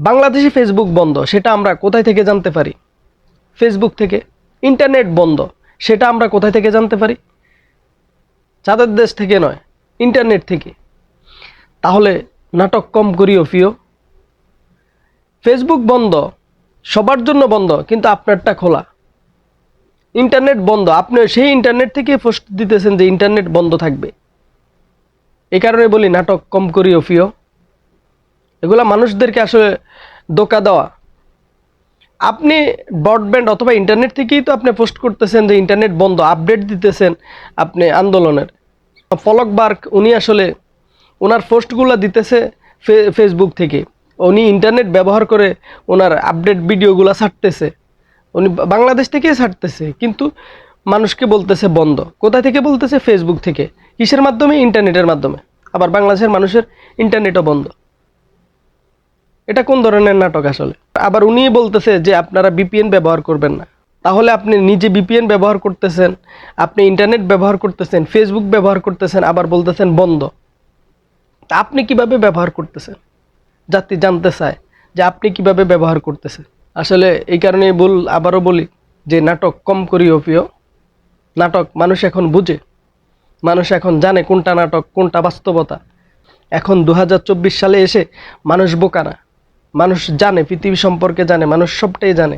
বাংলাদেশে ফেসবুক বন্ধ, সেটা আমরা কোথায় থেকে জানতে পারি? ফেসবুক থেকে। ইন্টারনেট বন্ধ, সেটা আমরা কোথায় থেকে জানতে পারি? চাঁদের দেশ থেকে নয় ইন্টারনেট থেকে। তাহলে নাটক কম করিও, প্রিয়। ফেসবুক বন্ধ, সবার জন্য বন্ধ, কিন্তু আপনারটা খোলা। ইন্টারনেট বন্ধ আপনি সেই ইন্টারনেট থেকে পোস্ট দিতেছেন যে ইন্টারনেট বন্ধ থাকবে। এই কারণে বলি নাটক কম করিও, প্রিয়। এগুলা মানুষদেরকে আসলে ধোকা দেওয়া। আপনি ব্রডব্যান্ড অথবা ইন্টারনেট থেকেই তো আপনি পোস্ট করতেছেন যে ইন্টারনেট বন্ধ আপডেট দিতেছেন আপনি আন্দোলনের। ফলক বার্ক উনি আসলে ওনার পোস্টগুলো দিতেছে ফেসবুক থেকে। উনি ইন্টারনেট ব্যবহার করে ওনার আপডেট ভিডিওগুলো ছাড়তেছে। উনি বাংলাদেশ থেকেই ছাড়তেছে, কিন্তু মানুষকে বলতেছে বন্ধ। কোথা থেকে বলতেছে? ফেসবুক থেকে। কিসের মাধ্যমে? ইন্টারনেটের মাধ্যমে। আবার বাংলাদেশের মানুষের ইন্টারনেটও বন্ধ। এটা কোন ধরনের নাটক আসলে? আবার উনি বলতেছে যে আপনারা বিপিএন ব্যবহার করবেন না। তাহলে আপনি নিজে বিপিএন ব্যবহার করতেছেন, আপনি ইন্টারনেট ব্যবহার করতেছেন ফেসবুক ব্যবহার করতেছেন, আবার বলতেছেন বন্ধ। তা আপনি কীভাবে ব্যবহার করতেছেন? জাতি জানতে চায় যে আপনি কীভাবে ব্যবহার করতেছেন। আসলে এই কারণে বল, আবারও বলি যে নাটক কম করিও প্রিয়। নাটক মানুষ এখন বুঝে। মানুষ এখন জানে কোনটা নাটক, কোনটা বাস্তবতা। এখন দু হাজার চব্বিশ সালে এসে মানুষ বোকা না। মানুষ জানে পৃথিবী সম্পর্কে জানে মানুষ সবটাই জানে।